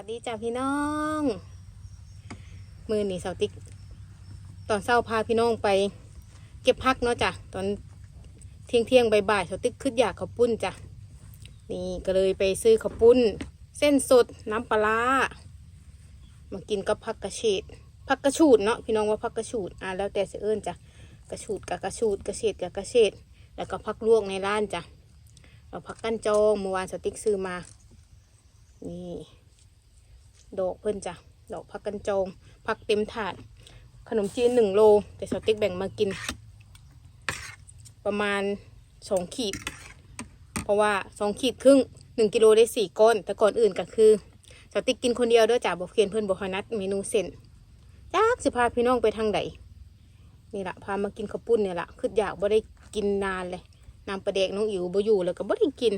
วัสดีจ้าพี่น้อง มือหนีเสาติ๊ก ตอนเช้าพาพี่น้องไป เก็บพักเนาะจ้ะตอนเที่ยงเที่ยงบ่ายๆเสาติ๊กขึ้นอยากข้าวปุ้นจ้ะนี่ก็เลยไปซื้อข้าวปุ้น เส้นสดน้ำปลาร้ามากินกับผักกระเฉดผักกระฉูดเนาะพี่น้องว่าผักกระฉูดอ่าแล้วแต่เสเอิญจ้ะกระฉูดกับกระฉูดกระเฉดกับกระเฉดแล้วก็ผักลวกในร้านจ้ะเราผักกั้นจองเมื่อวานสติ๊กซื้อมานี่ ดอกเพิ่นจ้ะดอกผักกันจองผักเต็มถาด ขนมจีนหนึ่งโล แต่สติ๊กแบ่งมากิน ประมาณสองขีด เพราะว่าสองขีดครึ่งหนึ่งกิโลได้สี่ก้อน แต่ก่อนอื่นก็คือสติ๊กกินคนเดียวเด้วยจ้ะบอกเพียนเพื่อนบอกนัดเมนูเส้นจักสิพาพี่น้องไปทางใดนี่ละพามากินข้าวปุ้นเนี่ยแหละคืออยากบ่ได้กินนานเลยน้ำปลาแดกน้องอิ๋วบ่อยู่แล้วก็บ่ได้กิน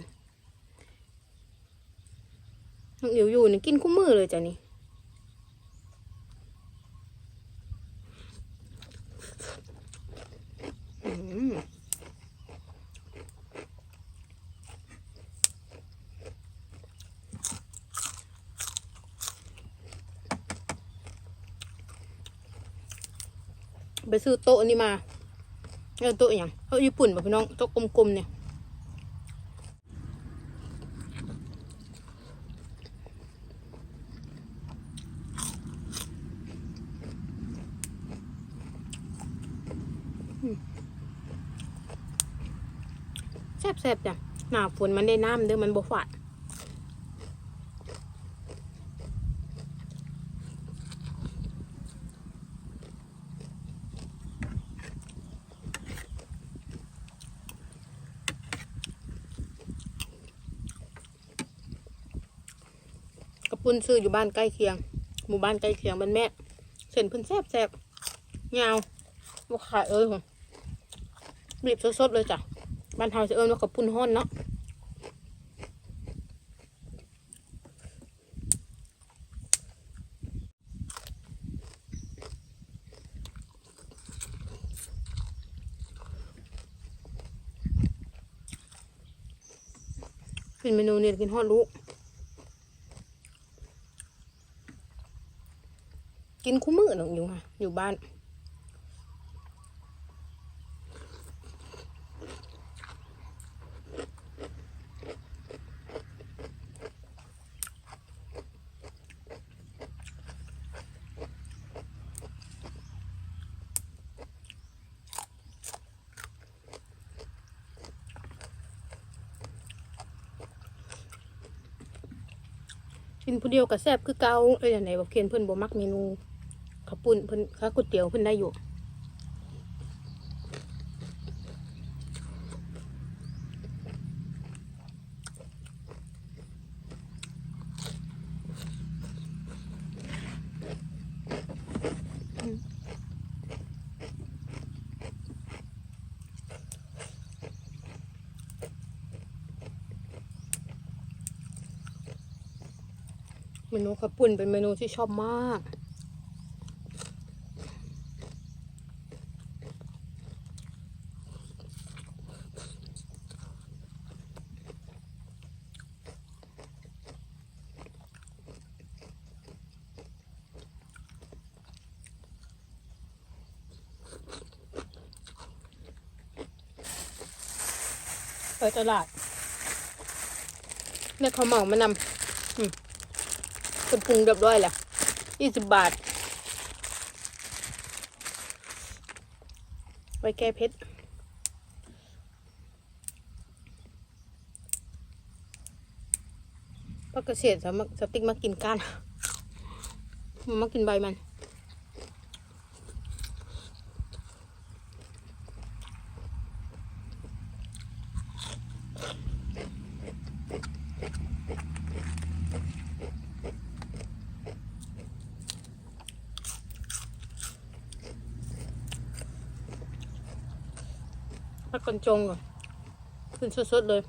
น้องอิ๋วอยู่นี่กินคู่มือเลยจ้ะนี่ไปซื้อโต๊ะนี่มาเออโต๊ะอย่างโต๊ะญี่ปุ่นป่ะพี่น้องโต๊ะกลมๆเนี่ย แซ่บๆจ้ะหนาฝนมันได้น้ำเด้อมันบ่ฝาดกระปุ้นซื้ออยู่บ้านใกล้เคียง หมู่บ้านใกล้เคียงบ้านแม่เส้นเพิ่นแซ่บแซ่บๆยาวบ่ขาดเอ้ยหรอบีบสดๆเลยจ้ะ บ้านเฮาจะเอิ้นว่ากับปุ้นห้อนเนาะเป็นเมนูเนี่ยกินฮอดลูกกินคู่มือหนองอยู่ค่ะอยู่บ้าน กินผู้เดียวกับแซ่บคือเกาเอ้ยไหนบอกเคียนเพิ่นบ่มักเมนูข้าวปุ้นเพิ่นข้าวก๋วยเตี๋ยวเพิ่นได้อยู่ เมนูข้าวปุ้นเป็นเมนูที่ชอบมาก ไปตลาดเรียกข้าวเหมามานำ เป็นปรุงเรียบร้อยแล้วยี่สิบบาท ไว้แก้เพชรพักเกษตรสามารถสติ๊กมากินก้านมากินใบมัน กกันจงก่อนขึ้นสดๆเลย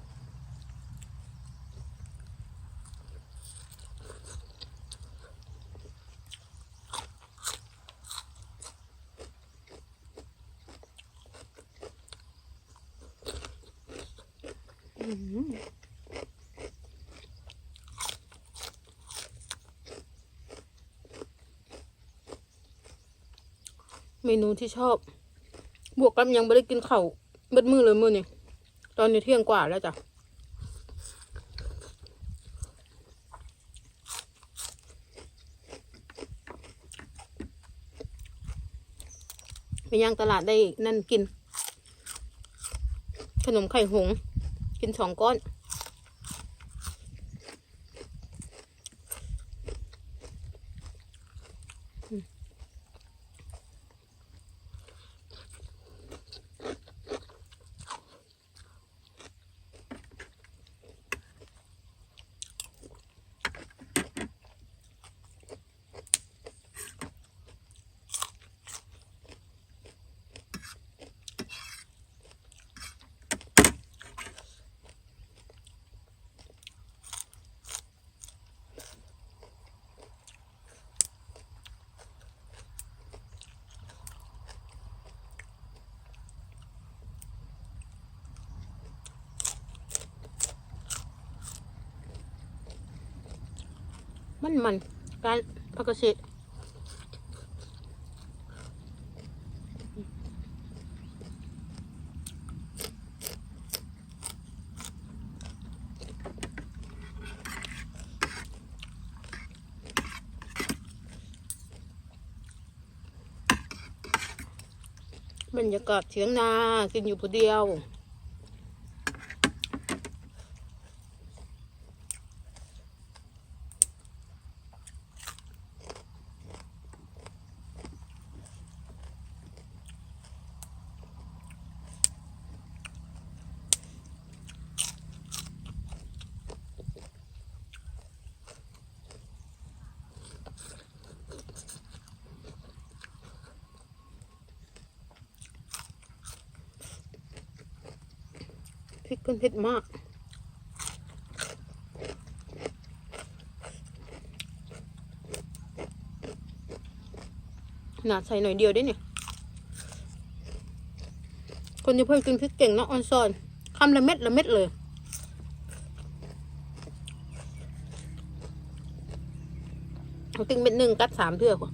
เมนูที่ชอบ บวกกับยังไม่ได้กินเขา่า เบิดมือเลยมือนี่ตอนนี้เที่ยงกว่าแล้วจ้ะไปย่างตลาดได้นั่นกิน ขนมไข่หง กินสองก้อน มันมันการพักเกษตรบรรยากาศเถียงนากินอยู่ผู้เดียว ริกกันเผ็ดมากหนาใส่หน่อยเดียวได้เนี่ย คนที่เพิ่งกินพริกเก่งเนาะออนซอนคำละเม็ดละเม็ดเลยเอาติ้งเม็ดหนึ่งกัดสามเทือกว่า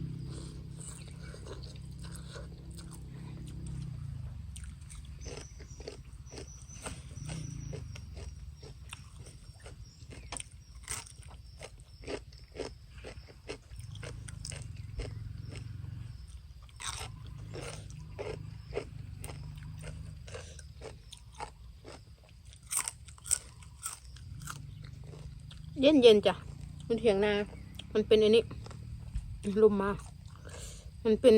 เย็นเย็นจ้ะ มันเถียงนา มันเป็นอันนี้ลมมา มันเป็น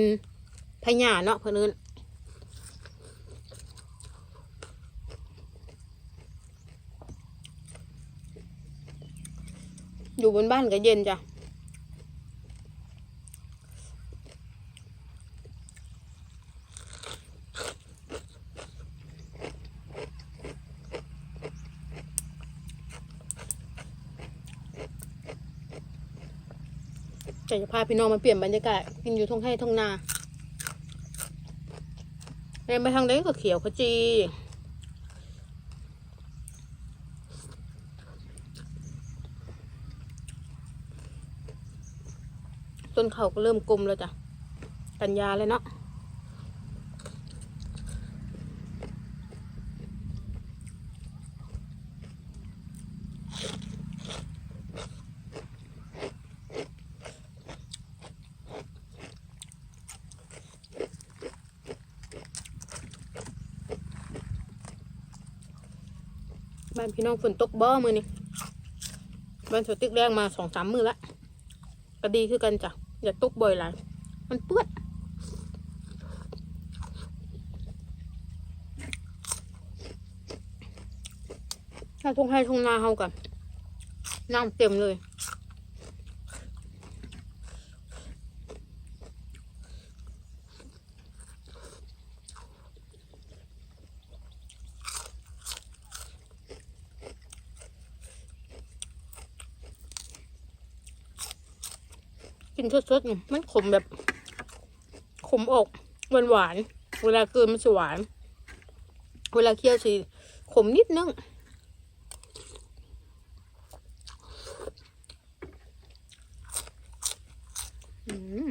พญาเนาะเพื่อนเอินอยู่บนบ้านก็เย็นจ้ะ จะจะพาพี่น้องมาเปลี่ยนบรรยากาศกินอยู่ทงให้ทงนาแม่ไปทางเล็กก็เขียวขจีต้นเขาก็เริ่มกลมแล้วจ้ะ กัญญาเลยเนาะ บ้านพี่น้องฝนตกบ่อมือนี่บ้านสวนติ๊กแรงมาสองสามมือละก็ดีคือกันจ้ะอย่าตกบ่อยหลายมันเปื้อนถ้าทงให้ทงนาเฮากันน้ำเต็มเลย กินสดๆนี่มันขมแบบ ขมอกหวานหวานเวลาเกินมันจะหวาน เวลาเคี่ยวสิขมนิดนึง อืม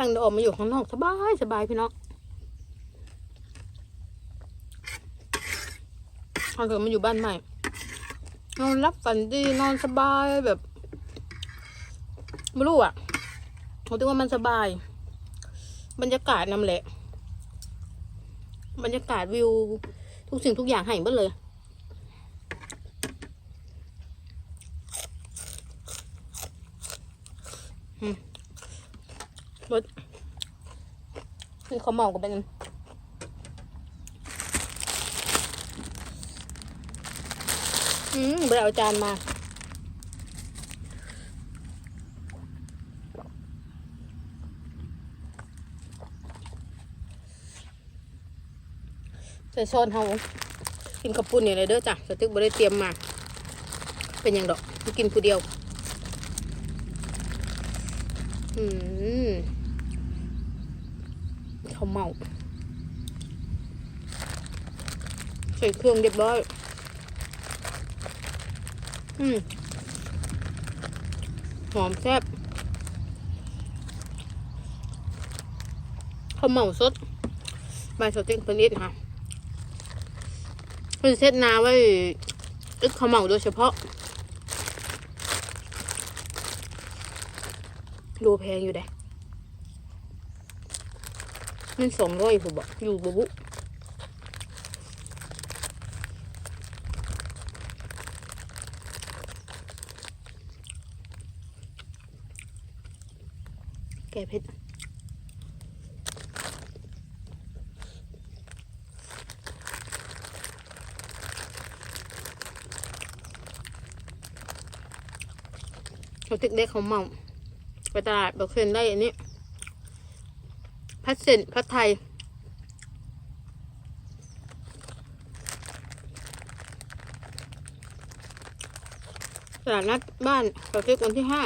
ตั้งแต่ออกมาอยู่ข้างนอกสบายสบายพี่น้องพอถึงมาอยู่บ้านใหม่ นอนรับฝันดีนอนสบายแบบไม่รู้อะผมคิดว่ามันสบาย บรรยากาศนำแหละ บรรยากาศวิว ทุกสิ่งทุกอย่างให้หมดเลย อืม รถนี่เขาเมากันเป็นอืมไปเอาจานมาใส่ช้อนเฮากินข้าวปุ้นนี่เลยเด้อจ้ะสตึกบ่ได้เตรียมมา เป็นหยังดอกกินผู้เดียว อืม ขาวเมาใส่เครื่องเรียบร้อย อืมหอมแซ่บข้าวเมาสดใบสติ๊กเพิ่นเอ็ดค่ะเพิ่นเซ็ตนาไว้อึกข้าวเมาโดยเฉพาะโลแพงอยู่เด้ มันสองร้อยผมบอกอยู่บุบุแกเพชรเขาติ๊กได้เขาเมาไปตลาดบอกเซนได้อันนี้ พัดเซนพัดไทย ตลาดนัดบ้านเราซื้อวันที่ห้า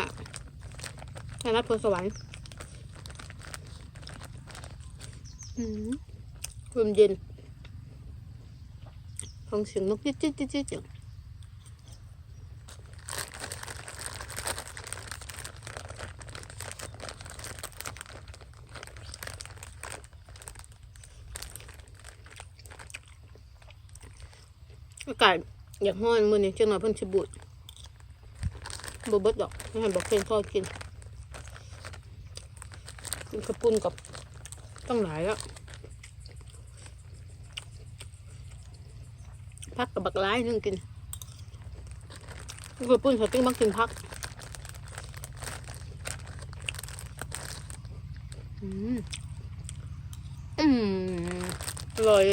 ตลาดนัดพลสวรรค์อืมลมเย็นฟังเสียงนกจิ๊ดจิ๊ดจิ๊ดจิ๊ดอากาศ อยากห้อนมือนี้จังหน่อยเพิ่นชิบุดบเบิดดอกไม่ให้บอกเพื่อนทอดกินกินกระปุนกับต้องหลายแล้วพักกับบักร้ายนึงกินกระปุนเขาติ้งมักกินพักอืมอืมอร่อย